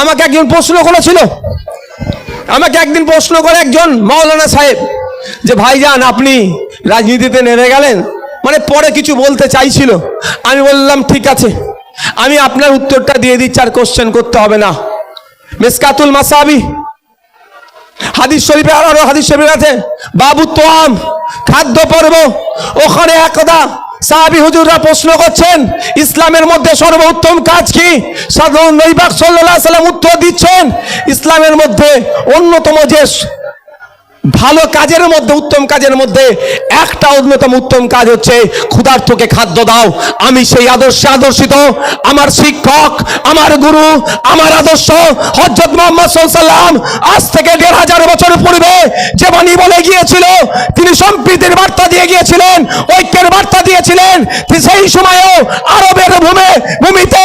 আমাকে একজন প্রশ্ন করেছিল। আমাকে একদিন প্রশ্ন করে একজন মাওলানা সাহেব যে ভাইজান আপনি রাজনীতিতে নেমে গেলেন? মানে পরে কিছু বলতে চাইছিল। আমি বললাম, ঠিক আছে। আমি আপনার উত্তরটা দিয়ে দিচ্ছি, আর কোশ্চেন করতে হবে না। মেসকাতুল মাসাবি, হাদিস শরীফে আর আরও হাদিস শরীফে আছে। বাবু তোয়াম, খাদ্য পর্ব, ওখানে একদা সাহাবি হুজুররা প্রশ্ন করছেন, ইসলামের মধ্যে সর্বোত্তম কাজ কি? সাধারণ নৈবাক সাল্লাহ সাল্লাম উত্তর দিচ্ছেন, ইসলামের মধ্যে অন্যতম যে ভালো কাজের মধ্যে, উত্তম কাজের মধ্যে একটা অন্যতম উত্তম কাজ হচ্ছে ক্ষুধার্তকে খাদ্য দাও। আমি সেই আদর্শে আদর্শিত। আমার শিক্ষক, আমার গুরু, আমার আদর্শ হজরত মোহাম্মদ সাল্লাম আজ থেকে দেড় হাজার বছর পূর্বে যে বাণী বলে গিয়েছিল, তিনি সম্প্রীতির বার্তা দিয়ে গিয়েছিলেন, ঐক্যের বার্তা দিয়েছিলেন সেই সময়েও আরবের ভূমে, ভূমিতে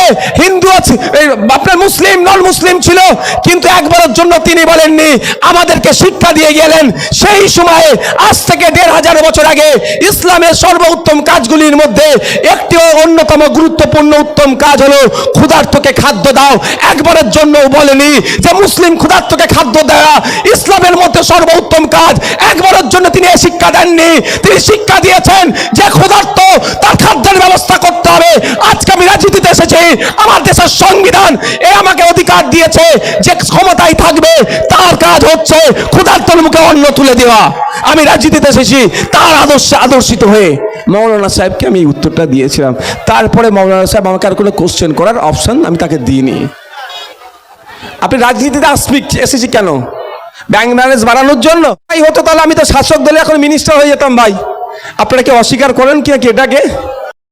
আপনার মুসলিম, নন মুসলিম ছিল, কিন্তু একবারের জন্য তিনি বলেননি, আমাদেরকে শিক্ষা দিয়ে গেলেন। সেই সময়ে, আজ থেকে দেড় হাজার বছর আগে, ইসলামের সর্বোত্তম কাজগুলির মধ্যে একটি অন্যতম গুরুত্বপূর্ণ উত্তম কাজ হলো ক্ষুধার্তকে খাদ্য দাও। একবারের জন্য বলেনি যে মুসলিম ক্ষুধার্তকে খাদ্য দেওয়া ইসলামের মধ্যে সর্বোত্তম কাজ, একবারের জন্য তিনি এই শিক্ষা দেননি। তিনি শিক্ষা দিয়েছেন যে ক্ষুধার্ত তার খাদ্যের ব্যবস্থা করতে হবে। এসেছি আমার দেশের সংবিধান এ আমাকে অধিকার দিয়েছে, যে ক্ষমতায় থাকবে, তার কাজ হচ্ছে ক্ষুধার্তর মুখে অন্ন তুলে দেওয়া। আমি রাজনীতিতে এসেছি, তার আদর্শে আদর্শিত হয়ে। মৌলানা সাহেবকে আমি উত্তরটা দিয়েছিলাম। তারপরে মৌলানা সাহেব আমাকে আর কোনো কোশ্চেন করার অপশন আমি তাকে দিইনি। আপনি রাজনীতিতে আসবি এসেছি কেন? ব্যাংক ব্যালেন্স বাড়ানোর জন্য? তাই হতো তাহলে আমি তো শাসক দলে এখন মিনিস্টার হয়ে যেতাম ভাই। আপনারা কি অস্বীকার করেন কি এটাকে?